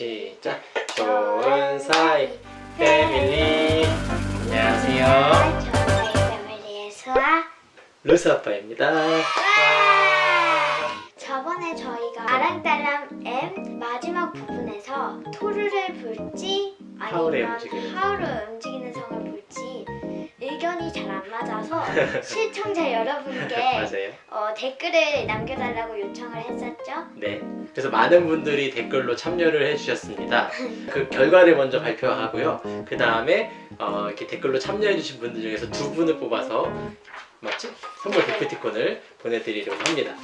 시작. 좋은 사이 패밀리. 안녕하세요. 저희 패밀리의 수아. 루스 아빠입니다. 저번에 저희가 아랑달랑 M 마지막 부분에서 토르를 볼지 하울의 아니면 성을 볼지 잘 안 맞아서 시청자 여러분께 맞아요. 어, 댓글을 남겨달라고 요청을 했었죠. 네. 그래서 많은 분들이 댓글로 참여를 해주셨습니다. 그 결과를 먼저 발표하고요. 그 다음에 어, 이렇게 댓글로 참여해주신 분들 중에서 두 분을 뽑아서 맞지? 선물 기프티콘을 보내드리려고 합니다.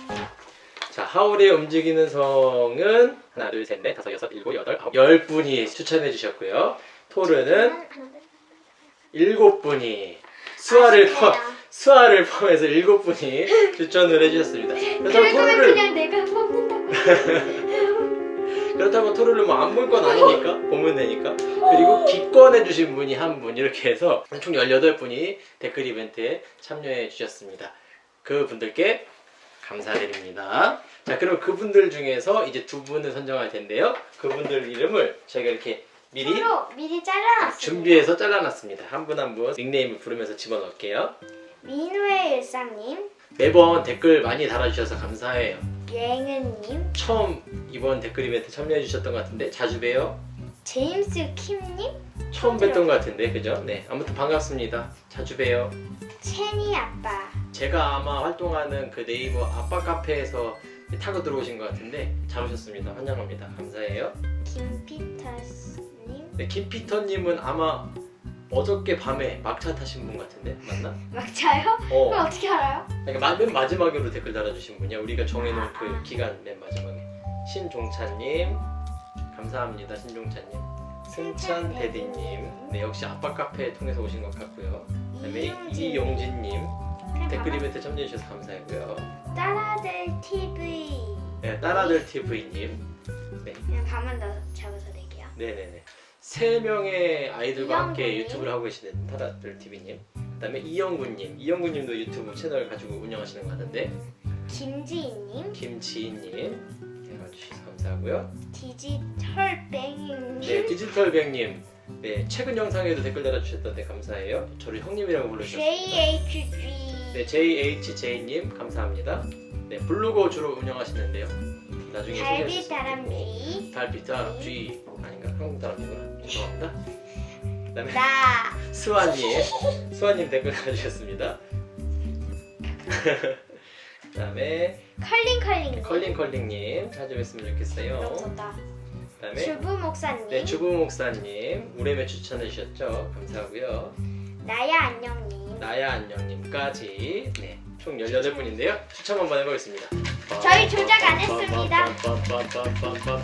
자, 하울의 움직이는 성은 하나, 둘, 셋, 넷, 다섯, 여섯, 일곱, 여덟, 아홉, 열 분이 추천해주셨고요. 토르는 일곱 분이 수아를 포. 수아를 포함해서 일곱 분이 추천을 해주셨습니다. 결국은 토르를 그냥 내가 뽑는다고. 그렇다고 토르를 뭐 안 볼 건 아니니까 보면 되니까 그리고 기권해 주신 분이 한 분 이렇게 해서 총 18분이 댓글 이벤트에 참여해 주셨습니다. 그 분들께 감사드립니다. 자 그럼 그분들 중에서 이제 두 분을 선정할 텐데요. 그분들 이름을 저희가 이렇게 미리 서로 미리 잘라놨습니다. 준비해서 잘라놨습니다. 한 분 한 분 닉네임을 부르면서 집어넣을게요. 민우의 일상님, 매번 댓글 많이 달아주셔서 감사해요. 예은님, 처음 이번 댓글 이벤트 참여해 주셨던 것 같은데 자주 봬요. 제임스 킴님, 처음 뵀던 것 같은데 그죠? 네 아무튼 반갑습니다. 자주 봬요. 채니 아빠, 제가 아마 활동하는 그 네이버 아빠 카페에서 타고 들어오신 것 같은데 잘 오셨습니다. 환영합니다. 감사해요. 김피터스님, 네 김피터님은 아마 어저께 밤에 막차 타신 분 같은데 맞나? 막차요? 어. 그럼 어떻게 알아요? 그러니까 마- 맨 마지막으로 댓글 달아주신 분이야. 우리가 정해놓은 그 기간 맨 마지막에 신종찬님 감사합니다. 신종찬님. 승찬 대디님, 네 역시 아빠 카페 통해서 오신 것 같고요. 그다음에 이용진님 댓글 이벤트 참여해 주셔서 감사하고요. 따라들 TV. 네, 딸아들 TV님, 그냥 가만 더 잡아서 낼게요. 네네네. 세 명의 아이들과 함께. 유튜브를 하고 계시는 딸아들 TV님, 그다음에 이영구님, 이영구님도 유튜브 채널 가지고 운영하시는 것 같은데. 김지희님, 김지희님. 해주셔서 감사하고요. 디지털 뱅님, 네 디지털 백님, 네 최근 영상에도 댓글 달아주셨던데 감사해요. 저를 형님이라고 불러주셨습니다. JHG. 네, JHJ님 감사합니다. 네, 블로그 주로 운영하시는데요. 나중에 달빛 다람쥐. 달빛 다람쥐 아닌가? 한국 다람쥐구나. 죄송합니다. 그다음에 나. 수아님, 수아님 댓글 달아주셨습니다. 그다음에 컬링 컬링. 컬링 컬링님 찾아뵀으면 좋겠어요. 넘쳤다. 그다음에 주부 목사님. 네, 주부 목사님 우레메 추천해 주셨죠? 감사하고요. 나야 안녕님. 나야 안녕님까지 네, 총 18분인데요. 추첨 한번 해보겠습니다. 저희 조작 안 했습니다.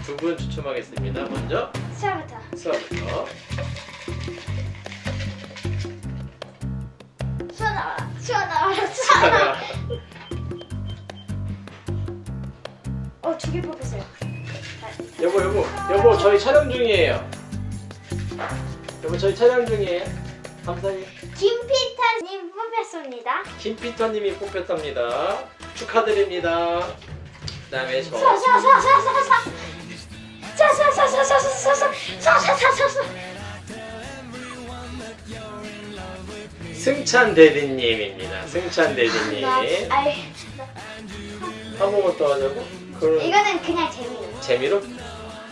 두분 추첨하겠습니다. 먼저 수아부터. 수아부터. 수아 나와라. 수아 나와라. 수아 나와라. 어, 두 개 뽑았어요. 다- 여보 여보 여보 저희 촬영 중이에요. 여보 저희 촬영 중이에요. 감사해요. 김피타님 뽑혔습니다. 김피터님이 뽑혔답니다. 축하드립니다. 그다음에 저. 승찬 대디님입니다. 승찬 대디님. 나, 아이, 한 번만 더 하자고? 그럼 이거는 그냥 재미로. 재미로?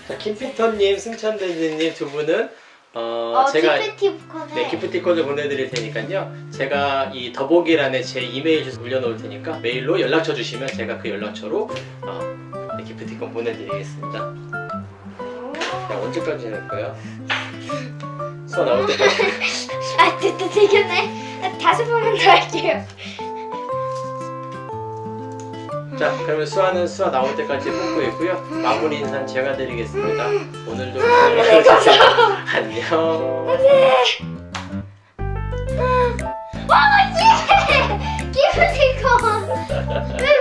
자, 김피터님, 승찬 대디님 두 분은 어, 어, 제가 기프티콘을. 네, 기프티콘을 보내드릴 테니까요. 제가 이 더보기란에 제 이메일 주소 올려놓을 테니까 메일로 연락처 주시면 제가 그 연락처로 어, 네, 기프티콘 보내드리겠습니다. 자, 언제까지 할 거야? 수아 나올 때까지. 아, 됐다, 되겠네. 아, 다섯 번만 더 할게요. 자, 그러면 수아는 수아 나올 때까지 뽑고 있고요. 마무리 인사는 제가 드리겠습니다. 오늘도 안녕히 계세요. 안녕. 아, 맞지? 기분 이거. 왜